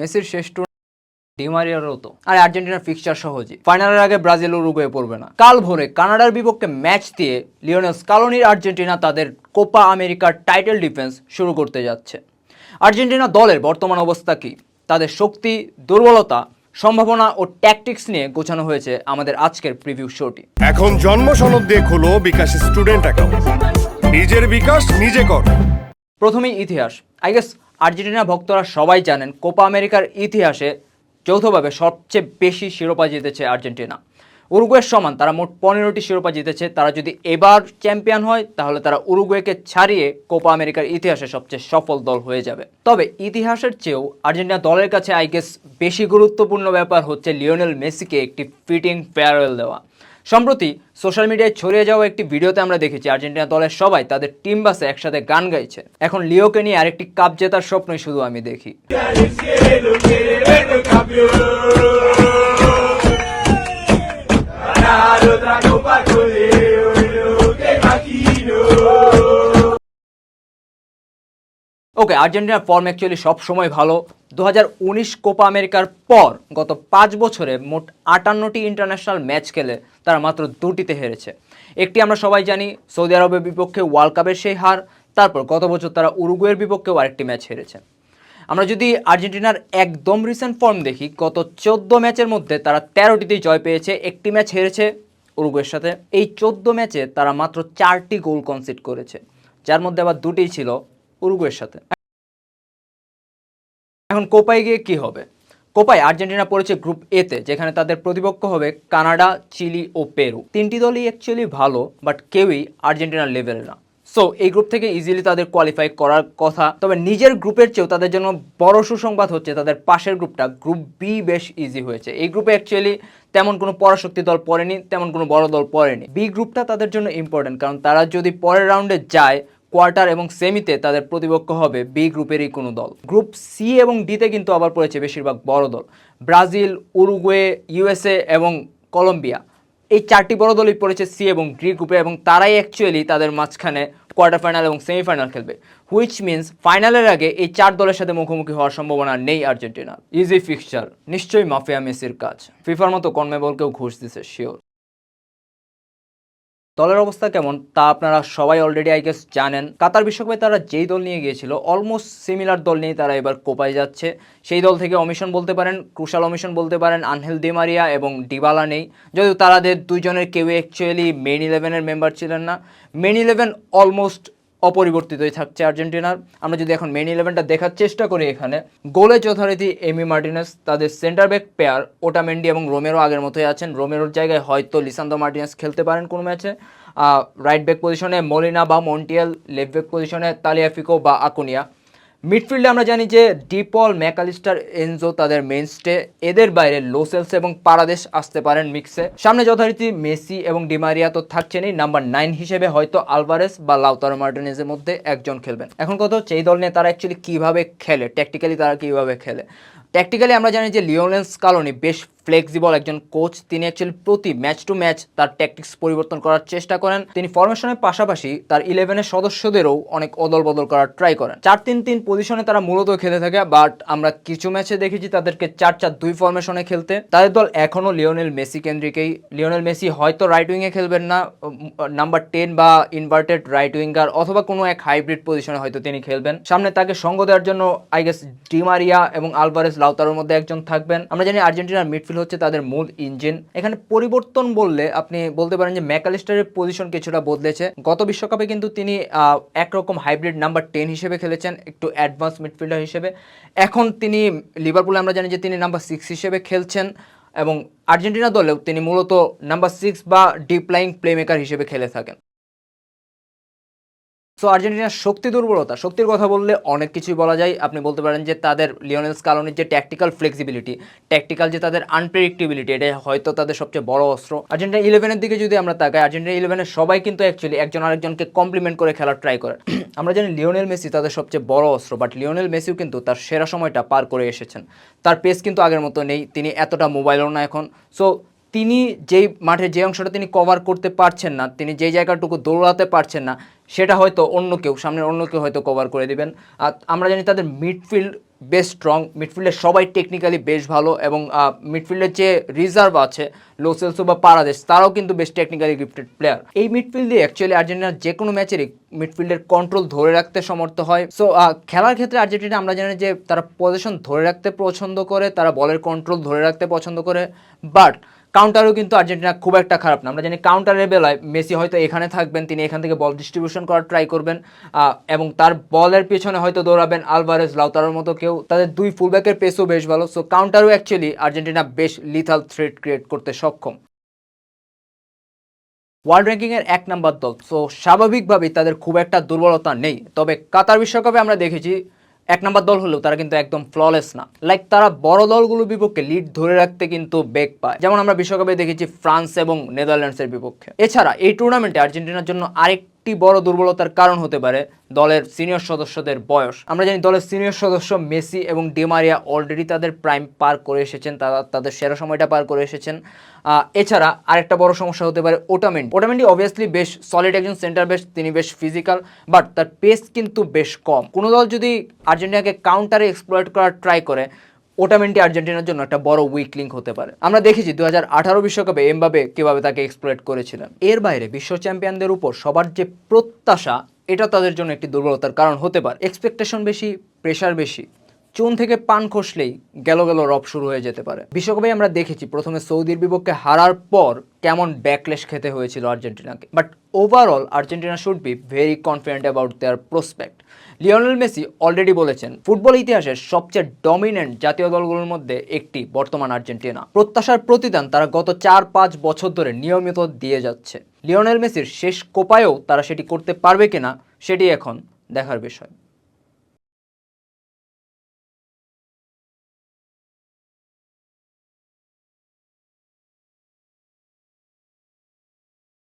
মেসির শেষ টুর ডিমারিয়ারও তো। আর আর্জেন্টিনার ফিক্সচার সহজই। ফাইনালের আগে ব্রাজিল উরুগুয়ে পড়বে না। কাল ভোরে কানাডার বিপক্ষে ম্যাচ দিয়ে লিওনেল স্কালোনির আর্জেন্টিনা তাদের কোপা আমেরিকার টাইটেল ডিফেন্স শুরু করতে যাচ্ছে। আর্জেন্টিনা দলের বর্তমান অবস্থা কি? তাদের শক্তি দুর্বলতা সম্ভাবনা ও ট্যাকটিক্স নিয়ে গোছানো হয়েছে আমাদের আজকের প্রিভিউ শোটি এখন জন্ম সনদ দিয়ে খোলো বিকাশ স্টুডেন্ট অ্যাকাউন্ট নিজের বিকাশ নিজে কর। প্রথমেই ইতিহাস। আই গেস আর্জেন্টিনা ভক্তরা সবাই জানেন কোপা আমেরিকার ইতিহাসে যৌথভাবে সবচেয়ে বেশি শিরোপা জিতেছে আর্জেন্টিনা। উরুগুয়ের সমান, তারা মোট পনেরোটি শিরোপা জিতেছে। তারা যদি এবার চ্যাম্পিয়ন হয়, তাহলে তারা উরুগুয়েকে ছাড়িয়ে কোপা আমেরিকার ইতিহাসে সবচেয়ে সফল দল হয়ে যাবে। তবে ইতিহাসের চেয়েও আর্জেন্টিনা দলের কাছে, আই গেস, বেশি গুরুত্বপূর্ণ ব্যাপার হচ্ছে লিওনেল মেসিকে একটি ফিটিং ফেয়ারওয়েল দেওয়া। সম্প্রতি সোশ্যাল মিডিয়ায় ছড়িয়ে যাওয়া একটি ভিডিওতে আমরা দেখেছি, আর্জেন্টিনা দলের সবাই তাদের টিম বাসে একসাথে গান গাইছে। এখন লিওকে নিয়ে আরেকটি কাপ জেতার স্বপ্নই শুধু আমি দেখি। ওকে আর্জেন্টিনার ফর্ম অ্যাকচুয়ালি সবসময় ভালো। দু হাজার উনিশ কোপা আমেরিকার পর গত পাঁচ বছরে মোট আটান্নটি ইন্টারন্যাশনাল ম্যাচ খেলে তারা মাত্র দুটিতে হেরেছে। একটি আমরা সবাই জানি, সৌদি আরবের বিপক্ষে ওয়ার্ল্ড কাপের সেই হার, তারপর গত বছর তারা উরুগুয়ের বিপক্ষেও আরেকটি ম্যাচ হেরেছে। আমরা যদি আর্জেন্টিনার একদম রিসেন্ট ফর্ম দেখি, গত চোদ্দ ম্যাচের মধ্যে তারা তেরোটিতেই জয় পেয়েছে, একটি ম্যাচ হেরেছে উরুগুয়ের সাথে। এই চোদ্দ ম্যাচে তারা মাত্র চারটি গোল কনসিড করেছে। যার মধ্যে আবার দুটি ছিল উরুগুয়ের সাথে। এখন কোপায় গিয়ে কি হবে? কোপায় আর্জেন্টিনা পড়েছে গ্রুপ এতে, যেখানে তাদের প্রতিপক্ষ হবে কানাডা, চিলি ও পেরু। তিনটি দলই অ্যাকচুয়ালি ভালো বাট কেউই আর্জেন্টিনার লেভেল না। সো এই গ্রুপ থেকে ইজিলি তাদের কোয়ালিফাই করার কথা। তবে নিজের গ্রুপের চেয়েও তাদের জন্য বড় সুসংবাদ হচ্ছে তাদের পাশের গ্রুপটা গ্রুপ বি বেশ ইজি হয়েছে। এই গ্রুপে অ্যাকচুয়ালি তেমন কোনো পরাশক্তি দল পড়েনি, তেমন কোনো বড় দল পড়েনি। বি গ্রুপটা তাদের জন্য ইম্পর্টেন্ট কারণ তারা যদি পরের রাউন্ডে যায় কোয়ার্টার এবং সেমিতে তাদের প্রতিপক্ষ হবে বি গ্রুপেরই কোনো দল। গ্রুপ সি এবং ডিতে কিন্তু আবার পড়েছে বেশিরভাগ বড় দল। ব্রাজিল, উরুগুয়ে, ইউএসএ এবং কলম্বিয়া। এই চারটি বড় দলই পড়েছে সি এবং ডি গ্রুপে এবং তারাই অ্যাকচুয়ালি তাদের মাঝখানে কোয়ার্টার ফাইনাল এবং সেমিফাইনাল খেলবে। হুইচ মিন্স ফাইনালের আগে এই চার দলের সাথে মুখোমুখি হওয়ার সম্ভাবনা নেই আর্জেন্টিনার। ইজি ফিক্সচার নিশ্চয়ই মাফিয়া মেসির কাজ। ফিফার মতো কনমেবলকেও ঘুষ দিছে শিওর দলের অবস্থা কেমন তা আপনারা সবাই অলরেডি আই গেস জানেন। কাতার বিশ্বকাপে তারা যেই দল নিয়ে গিয়েছিল অলমোস্ট সিমিলার দল নিয়ে তারা এবার কোপায় যাচ্ছে। সেই দল থেকে অমিশন বলতে পারেন ক্রুশাল অমিশন বলতে পারেন আনহেল দেমারিয়া এবং ডিবালা নেই। যদিও তাদের দুজনের কেউ অ্যাকচুয়ালি মেন ইলেভেনের মেম্বার ছিলেন না। মেন ইলেভেন অলমোস্ট অপরিবর্তিতই থাকছে আর্জেন্টিনার। আমরা যদি এখন মেন ইলেভেনটা দেখার চেষ্টা করি এখানে, গোলে যথারীতি এমি মার্টিনেস, তাদের সেন্টার ব্যাক পেয়ার ওটামেন্ডি এবং রোমেরো আগের মতোই আছেন। রোমেরোর জায়গায় হয়তো লিসান্দো মার্টিনেস খেলতে পারেন কোনো ম্যাচে। রাইট ব্যাক পজিশনে মলিনা বা মন্টিয়াল লেফট ব্যাক পজিশনে তালিয়াফিকো বা আকুনিয়া। মিডফিল্ডে আমরা জানি যে ডিপল ম্যাকালিস্টার এনজো তাদের মেনস্টে এদের বাইরে লোসেলস এবং পারাদেশ আসতে পারেন মিক্সে সামনে যথারীতি মেসি এবং ডিমারিয়া তো থাকছেনই। নাম্বার নাইন হিসেবে হয়তো আলভারেস বা লাউতার মার্টিনেজের মধ্যে একজন খেলবেন। এখন কত হচ্ছে এই দল নিয়ে তারা অ্যাকচুয়ালি কীভাবে খেলে? ট্যাকটিক্যালি তারা কীভাবে খেলে? ট্যাকটিক্যালি আমরা জানি যে লিওনেন্স কালোনি বেশ ফ্লেক্সিবল একজন কোচ তিনি অ্যাকচুয়ালি প্রতি ম্যাচ টু ম্যাচ তার ট্যাকটিক্স পরিবর্তন করার চেষ্টা করেন। তিনি ফরমেশনের পাশাপাশি তার ইলেভেনের সদস্যদেরও অনেক অদল বদল করার ট্রাই করেন। চার তিন তিন পজিশনে তারা মূলত খেলে থাকে বাট আমরা কিছু ম্যাচে দেখেছি তাদেরকে চার চার দুই ফরমেশনে খেলতে। তাদের দল এখনও লিওনেল মেসি কেন্দ্রিকেই। লিওনেল মেসি হয়তো রাইট উইংয়ে খেলবেন না নাম্বার টেন বা ইনভার্টেড রাইট উইঙ্গার অথবা কোনো এক হাইব্রিড পজিশনে হয়তো তিনি খেলবেন। সামনে তাকে সঙ্গ দেওয়ার জন্য আই গেস ডিমারিয়া এবং আলভারেস লাউতারোর মধ্যে একজন থাকবেন। আমরা জানি আর্জেন্টিনার মিডফিল্ড হচ্ছে তাদের মূল ইঞ্জিন। এখানে পরিবর্তন বললে আপনি বলতে পারেন যে ম্যাকালিস্টারের পজিশন কিছুটা বদলেছে। গত বিশ্বকাপে কিন্তু তিনি একরকম হাইব্রিড নাম্বার টেন হিসেবে খেলেছেন, একটু অ্যাডভান্স মিডফিল্ডার হিসেবে। এখন তিনি লিভারপুলে আমরা জানি যে তিনি নাম্বার সিক্স হিসেবে খেলছেন এবং আর্জেন্টিনা দলেও তিনি মূলত নাম্বার সিক্স বা ডিপ লাইং প্লেমেকার হিসেবে খেলে থাকেন। সো আর্জেন্টিনার শক্তি দুর্বলতা, শক্তির কথা বললে অনেক কিছুই বলা যায়। আপনি বলতে পারেন যে তাদের লিওনেলস কালোনির যে ট্যাকটিক্যাল ফ্লেক্সিবিলিটি ট্যাকটিক্যাল যে তাদের আনপ্রেডিক্টিবিলিটি এটা হয়তো তাদের সবচেয়ে বড় অস্ত্র। আর্জেন্টিনা ইলেভেনের দিকে যদি আমরা তাকাই, আর্জেন্টিনা ইলেভেনের সবাই কিন্তু অ্যাকচুয়ালি একজন আরেকজনকে কমপ্লিমেন্ট করে খেলার ট্রাই করে। আমরা জানি লিওনেল মেসি তাদের সবচেয়ে বড় অস্ত্র বাট লিওনেল মেসিও কিন্তু তার সেরা সময়টা পার করে এসেছেন। তার পেস কিন্তু আগের মতো নেই, তিনি এতটা মোবাইলও না এখন। সো তিনি যেই মাঠে যে অংশটা তিনি কভার করতে পারছেন না, তিনি যেই জায়গাটুকু দৌড়াতে পারছেন না সেটা হয়তো অন্য কেউ, সামনের অন্য কেউ হয়তো কভার করে দিবেন। আর আমরা জানি তাদের মিডফিল্ড বেশ স্ট্রং মিডফিল্ডের সবাই টেকনিক্যালি বেশ ভালো এবং মিডফিল্ডের যে রিজার্ভ আছে লোসেলসো বা পারাদেশ তারাও কিন্তু বেশ টেকনিক্যালি গিফটেড প্লেয়ার এই মিডফিল্ড দিয়ে অ্যাকচুয়ালি আর্জেন্টিনার যে কোনো ম্যাচেরই মিডফিল্ডের কন্ট্রোল ধরে রাখতে সমর্থ হয়। সো খেলার ক্ষেত্রে আর্জেন্টিনা আমরা জানি যে, তারা পজিশন ধরে রাখতে পছন্দ করে, তারা বলের কন্ট্রোল ধরে রাখতে পছন্দ করে। বাট কাউন্টারও কিন্তু আর্জেন্টিনা খুব একটা খারাপ না। আমরা জানি কাউন্টারের বেলায় মেসি হয়তো এখানে থাকবেন, তিনি এখান থেকে বল ডিস্ট্রিবিউশন করার ট্রাই করবেন এবং তার বলের পিছনে হয়তো দৌড়াবেন আলভারেজ, লাউতারের মতো কেউ। তাদের দুই ফুলব্যাকের পেসও বেশ ভালো। সো কাউন্টারও অ্যাকচুয়ালি আর্জেন্টিনা বেশ লিথাল থ্রেট ক্রিয়েট করতে সক্ষম। ওয়ার্ল্ড র্যাঙ্কিংয়ের এক নম্বর দল। সো স্বাভাবিকভাবেই তাদের খুব একটা দুর্বলতা নেই। তবে কাতার বিশ্বকাপে আমরা দেখেছি এক নম্বর দল হলেও তারা কিন্তু একদম ফ্ললেস না। লাইক তারা বড় দলগুলোর বিপক্ষে লিড ধরে রাখতে কিন্তু বেগ পায়। যেমন আমরা বিশ্বকাপে দেখেছি ফ্রান্স এবং নেদারল্যান্ডসের বিপক্ষে। এছাড়া এই টুর্নামেন্টে আর্জেন্টিনার জন্য আরেকটি বড় দুর্বলতার কারণ হতে পারে দলের সিনিয়র সদস্যদের বয়স। আমরা জানি দলের সিনিয়র সদস্য মেসি এবং ডিমারিয়া অলরেডি তাদের প্রাইম পার করে এসেছেন, তারা তাদের সেরা সময়টা পার করে এসেছেন। এছাড়া আরেকটা বড় সমস্যা হতে পারে ওটামেন্টি ওটামেন্টি অবভিয়াসলি বেশ সলিড একজন সেন্টার বেশ, তিনি বেশ ফিজিক্যাল বাট তার পেস কিন্তু বেশ কম। কোনো দল যদি আর্জেন্টিনাকে কাউন্টারে এক্সপ্লয়েট করার ট্রাই করে ওটামেন্টি আর্জেন্টিনার জন্য একটা বড় উইক লিঙ্ক হতে পারে। আমরা দেখেছি দু হাজার বিশ্বকাপে এমবাবে কীভাবে তাকে এক্সপ্লোয়েট করেছিলেন। এর বাইরে বিশ্ব চ্যাম্পিয়নদের উপর সবার যে প্রত্যাশা, এটা তাদের জন্য একটি দুর্বলতার কারণ হতে পারে। এক্সপেকটেশন বেশি প্রেশার বেশি। চুন থেকে পান খসলেই গেল গেল রব শুরু হয়ে যেতে পারে। বিশ্বকাপে আমরা দেখেছি প্রথমে সৌদির বিপক্ষে হারার পর কেমন ব্যাকলেশ খেতে হয়েছিল আর্জেন্টিনাকে। But overall Argentina should be very confident about their prospect Lionel Messi already বলেছেন ফুটবল ইতিহাসের সবচেয়ে ডমিনেন্ট জাতীয় দলগুলোর মধ্যে একটি বর্তমান আর্জেন্টিনা। প্রত্যাশার প্রতিদান তারা গত চার পাঁচ বছর ধরে নিয়মিত দিয়ে যাচ্ছে। লিওনেল মেসির শেষ কোপায়ও তারা সেটি করতে পারবে কিনা, সেটি এখন দেখার বিষয়।